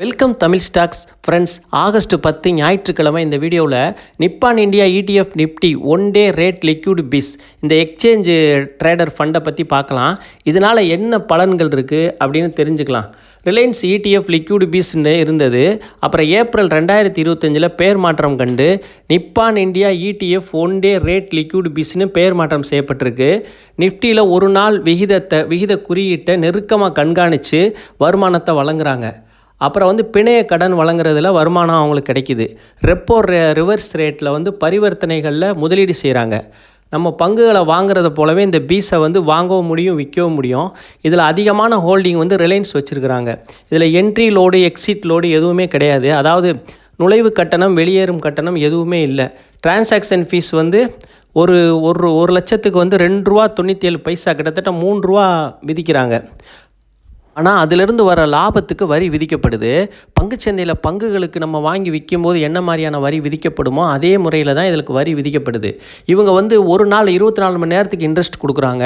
Welcome Tamil stocks friends August பத்து ஞாயிற்றுக்கிழமை இந்த வீடியோவில் Nippon India ETF Nifty one day rate liquid BeES இந்த எக்ஸ்சேஞ்சு ட்ரேடர் ஃபண்டை பற்றி பார்க்கலாம். இதனால் என்ன பலன்கள் இருக்குது அப்படின்னு தெரிஞ்சுக்கலாம். ரிலையன்ஸ் இடிஎஃப் லிக்யூட் பிஸ்ன்னு இருந்தது. அப்புறம் ஏப்ரல் ரெண்டாயிரத்தி இருபத்தஞ்சில் பேர் மாற்றம் கண்டு Nippon India ETF one day rate liquid பிஸ்னு பேர் மாற்றம் செய்யப்பட்டிருக்கு. நிஃப்டியில் ஒரு நாள் விகிதத்தை விகித குறியீட்டை நெருக்கமாக கண்காணித்து வருமானத்தை வழங்குறாங்க. அப்புறம் வந்து பிணைய கடன் வழங்குறதுல வருமானம் அவங்களுக்கு கிடைக்கிது. ரெப்போ ரிவர்ஸ் ரேட்டில் வந்து பரிவர்த்தனைகளில் முதலீடு செய்கிறாங்க நம்ம பங்குகளை வாங்குறத போலவே இந்த பீஸை வந்து வாங்கவும் முடியும் விற்கவும் முடியும். இதில் அதிகமான ஹோல்டிங் வந்து ரிலையன்ஸ் வச்சுருக்கிறாங்க. இதில் என்ட்ரி லோடு எக்ஸிட் லோடு எதுவுமே கிடையாது. அதாவது நுழைவு கட்டணம் வெளியேறும் கட்டணம் எதுவுமே இல்லை. டிரான்சாக்ஷன் ஃபீஸ் வந்து ஒரு ஒரு ஒரு லட்சத்துக்கு வந்து ரெண்டு ரூபா தொண்ணூற்றி ஏழு பைசா கிட்டத்தட்ட மூணு ரூபா விதிக்கிறாங்க. ஆனால் அதிலிருந்து வர லாபத்துக்கு வரி விதிக்கப்படுது. பங்குச்சந்தையில் பங்குகளுக்கு நம்ம வாங்கி விற்கும்போது என்ன மாதிரியான வரி விதிக்கப்படுமோ அதே முறையில் தான் இதற்கு வரி விதிக்கப்படுது. இவங்க வந்து ஒரு நாள் இருபத்தி நாலு மணி நேரத்துக்கு இன்ட்ரெஸ்ட் கொடுக்குறாங்க.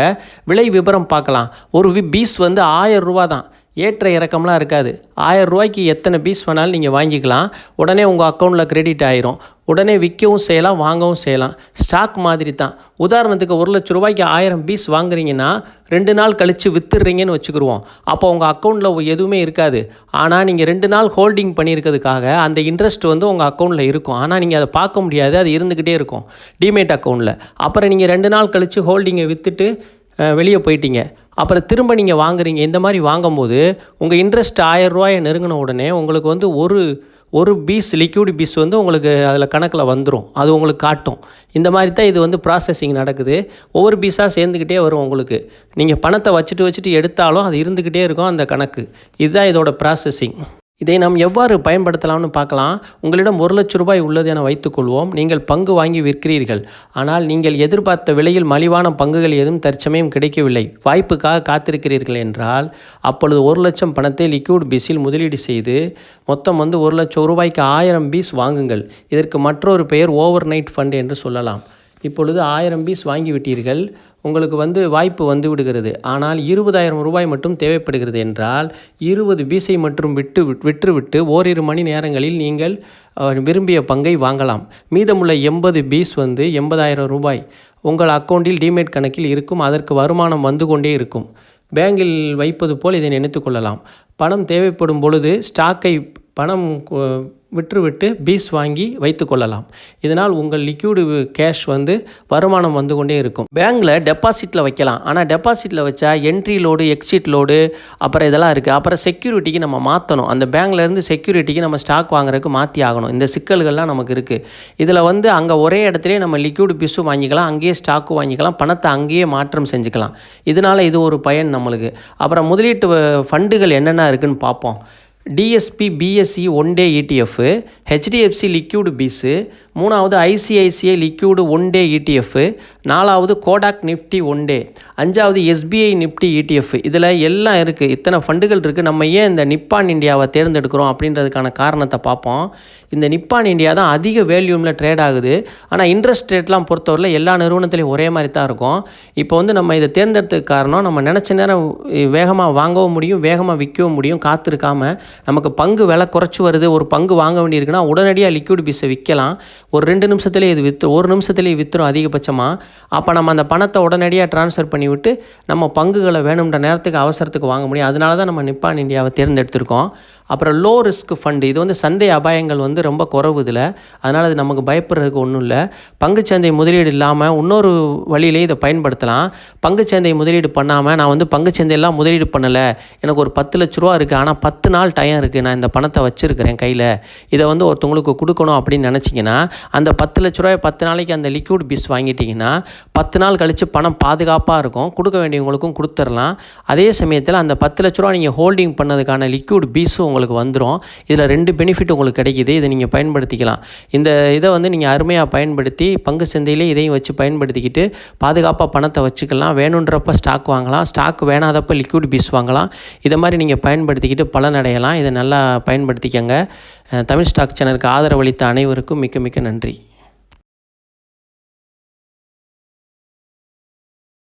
விலை விபரம் பார்க்கலாம். ஒரு வி பீஸ் வந்து ஆயிரம் ரூபா தான். ஏற்ற இறக்கம்லாம் இருக்காது. ஆயிரம் ரூபாய்க்கு எத்தனை பீஸ் வேணாலும் நீங்கள் வாங்கிக்கலாம். உடனே உங்கள் அக்கௌண்ட்டில் கிரெடிட் ஆயிரும். உடனே விற்கவும் செய்யலாம் வாங்கவும் செய்யலாம். ஸ்டாக் மாதிரி தான். உதாரணத்துக்கு ஒரு லட்ச ரூபாய்க்கு ஆயிரம் பீஸ் வாங்குறீங்கன்னா ரெண்டு நாள் கழித்து விற்றுறீங்கன்னு வச்சுக்கிருவோம் அப்போ உங்கள் அக்கௌண்ட்டில் எதுவுமே இருக்காது. ஆனால் நீங்கள் ரெண்டு நாள் ஹோல்டிங் பண்ணியிருக்கிறதுக்காக அந்த இன்ட்ரெஸ்ட் வந்து உங்கள் அக்கௌண்ட்டில் இருக்கும். ஆனால் நீங்கள் அதை பார்க்க முடியாது. அது இருந்துக்கிட்டே இருக்கும். டிமேட் அக்கௌண்ட்டில் அப்புறம் நீங்கள் ரெண்டு நாள் கழித்து ஹோல்டிங்கை விற்றுட்டு வெளியே போயிட்டீங்க. அப்புறம் திரும்ப நீங்கள் வாங்குறீங்க. இந்த மாதிரி வாங்கும்போது உங்கள் இன்ட்ரெஸ்ட் ஆயிரம் ரூபாயை நெருங்கின உடனே உங்களுக்கு வந்து ஒரு ஒரு பீஸ் லிக்யூட் பீஸ் வந்து உங்களுக்கு அதில் கணக்கில் வந்துடும் அது உங்களுக்கு காட்டும். இந்த மாதிரி தான் இது வந்து ப்ராசஸிங் நடக்குது. ஒவ்வொரு பீஸாக சேர்ந்துக்கிட்டே வரும் உங்களுக்கு. நீங்கள் பணத்தை வச்சுட்டு வச்சுட்டு எடுத்தாலும் அது இருந்துக்கிட்டே இருக்கும் அந்த கணக்கு. இதுதான் இதோட ப்ராசஸிங் இதை நாம் எவ்வாறு பயன்படுத்தலாம்னு பார்க்கலாம். உங்களிடம் ஒரு லட்ச ரூபாய் உள்ளது என வைத்துக்கொள்வோம் நீங்கள் பங்கு வாங்கி விற்கிறீர்கள். ஆனால் நீங்கள் எதிர்பார்த்த விலையில் மலிவான பங்குகள் எதுவும் தற்சமயம் கிடைக்கவில்லை. வாய்ப்புக்காக காத்திருக்கிறீர்கள் என்றால் அப்பொழுது ஒரு லட்சம் பணத்தை லிக்யூட் பீஸில் முதலீடு செய்து மொத்தம் வந்து ஒரு லட்சம் ரூபாய்க்கு ஆயிரம் பீஸ் வாங்குங்கள். இதற்கு மற்றொரு பெயர் ஓவர் நைட் ஃபண்ட் என்று சொல்லலாம். இப்பொழுது ஆயிரம் பீஸ் வாங்கிவிட்டீர்கள் உங்களுக்கு வந்து வாய்ப்பு வந்து விடுகிறது. ஆனால் இருபதாயிரம் ரூபாய் மட்டும் தேவைப்படுகிறது என்றால் இருபது பீஸை மட்டும் விட்டு விற்றுவிட்டு ஓரிரு மணி நேரங்களில் நீங்கள் விரும்பிய பங்கை வாங்கலாம். மீதமுள்ள எண்பது பீஸ் வந்து எண்பதாயிரம் ரூபாய். உங்கள் அக்கௌண்ட்டில் டிமேட் கணக்கில் இருக்கும் அதற்கு வருமானம் வந்து கொண்டே இருக்கும். பேங்கில் வைப்பது போல் இதை நினைத்து கொள்ளலாம். பணம் தேவைப்படும் பொழுது ஸ்டாக்கை பணம் விற்றுவிட்டு பீஸ் வாங்கி வைத்து கொள்ளலாம் இதனால் உங்கள் லிக்யூடு கேஷ் வந்து வருமானம் வந்து கொண்டே இருக்கும். பேங்கில் டெபாசிட்டில் வைக்கலாம். ஆனால் டெபாசிட்டில் வச்சா என்ட்ரி லோடு எக்ஸிட் லோடு அப்புறம் இதெல்லாம் இருக்குது அப்புறம் செக்யூரிட்டிக்கு நம்ம மாற்றணும் அந்த பேங்க்லேருந்து செக்யூரிட்டிக்கு நம்ம ஸ்டாக் வாங்குறதுக்கு மாற்றி ஆகணும். இந்த சிக்கல்கள்லாம் நமக்கு இருக்குது இதில் வந்து அங்கே ஒரே இடத்துலேயே நம்ம லிக்யூடு பீஸும் வாங்கிக்கலாம். அங்கேயே ஸ்டாக்கும் வாங்கிக்கலாம். பணத்தை அங்கேயே மாற்றம் செஞ்சுக்கலாம். இதனால் இது ஒரு பயன் நம்மளுக்கு. அப்புறம் முதலீட்டு ஃபண்டுகள் என்னென்ன இருக்குதுன்னு பார்ப்போம். DSP PSC one day ETF HDFC liquid BeES மூணாவது ICICI liquid one day ETF நாலாவது கோடாக் நிஃப்டி ஒன் டே அஞ்சாவது எஸ்பிஐ நிஃப்டி இடிஎஃப் இதில் எல்லாம் இருக்குது இத்தனை ஃபண்டுகள் இருக்குது நம்ம ஏன் இந்த நிப்பான் இந்தியாவை தேர்ந்தெடுக்கிறோம் அப்படின்றதுக்கான காரணத்தை பார்ப்போம். இந்த நிப்பான் இந்தியா தான் அதிக வேல்யூமில் ட்ரேட் ஆகுது. ஆனால் இன்ட்ரெஸ்ட் ரேட்லாம் பொறுத்தவரையில் எல்லா நிறுவனத்துலையும் ஒரே மாதிரி தான் இருக்கும். இப்போ வந்து நம்ம இதை தேர்ந்தெடுத்ததுக்கு காரணம் நம்ம நினச்ச நேரம் வேகமாக வாங்கவும் முடியும் வேகமாக விற்கவும் முடியும் காத்திருக்காமல் நமக்கு பங்கு விலை குறைச்சி வருது. ஒரு பங்கு வாங்க வேண்டியிருக்குன்னா உடனடியாக லிக்யூட் பீஸை விற்கலாம். ஒரு ரெண்டு நிமிஷத்துலேயே இது விற்று ஒரு நிமிஷத்துலேயே விற்றுரும் அதிகபட்சமாக அப்போ நம்ம அந்த பணத்தை உடனடியாக ட்ரான்ஸ்ஃபர் பண்ணிவிட்டு நம்ம பங்குகளை வேணுன்ற நேரத்துக்கு அவசரத்துக்கு வாங்க முடியும். அதனால தான் நம்ம நிப்பான் இந்தியாவை தேர்ந்தெடுத்திருக்கோம். அப்புறம் லோ ரிஸ்க் ஃபண்டு இது வந்து சந்தை அபாயங்கள் வந்து ரொம்ப குறவு இதில் அதனால் அது நமக்கு பயப்படுறதுக்கு ஒன்றும் இல்லை. பங்குச்சந்தை முதலீடு இல்லாமல் இன்னொரு வழியிலே இதை பயன்படுத்தலாம். பங்குச்சந்தை முதலீடு பண்ணாமல் நான் வந்து பங்குச்சந்தையெல்லாம் முதலீடு பண்ணலை. எனக்கு ஒரு பத்து லட்ச ரூபா இருக்குது ஆனால் பத்து நாள் டைம் இருக்குது நான் இந்த பணத்தை வச்சுருக்கிறேன் கையில். இதை வந்து ஒருத்தவங்களுக்கு கொடுக்கணும் அப்படின்னு நினச்சிங்கன்னா அந்த பத்து லட்ச ரூபாய் பத்து நாளைக்கு அந்த லிக்யூட் பீஸ் வாங்கிட்டிங்கன்னா பத்து நாள் கழித்து பணம் பாதுகாப்பாக இருக்கும். கொடுக்க வேண்டியவங்களுக்கும் கொடுத்துடலாம். அதே சமயத்தில் அந்த பத்து லட்ச ரூபா நீங்கள் ஹோல்டிங் பண்ணதுக்கான லிக்யூட் பீஸும் உங்களுக்கு உங்களுக்கு வந்துடும் இதில் ரெண்டு பெனிஃபிட் உங்களுக்கு கிடைக்கிது. இதை நீங்கள் பயன்படுத்திக்கலாம். இந்த இதை வந்து நீங்கள் அருமையாக பயன்படுத்தி பங்கு சந்தையிலே இதையும் வச்சு பயன்படுத்திக்கிட்டு பாதுகாப்பாக பணத்தை வச்சுக்கலாம். வேணுன்றப்ப ஸ்டாக் வாங்கலாம். ஸ்டாக் வேணாதப்போ லிக்விட் பீஸ் வாங்கலாம். இதை மாதிரி நீங்கள் பயன்படுத்திக்கிட்டு பலனடையலாம் இதை நல்லா பயன்படுத்திக்கங்க. தமிழ் ஸ்டாக் சேனலுக்கு ஆதரவளித்த அனைவருக்கும் மிக்க மிக்க நன்றி.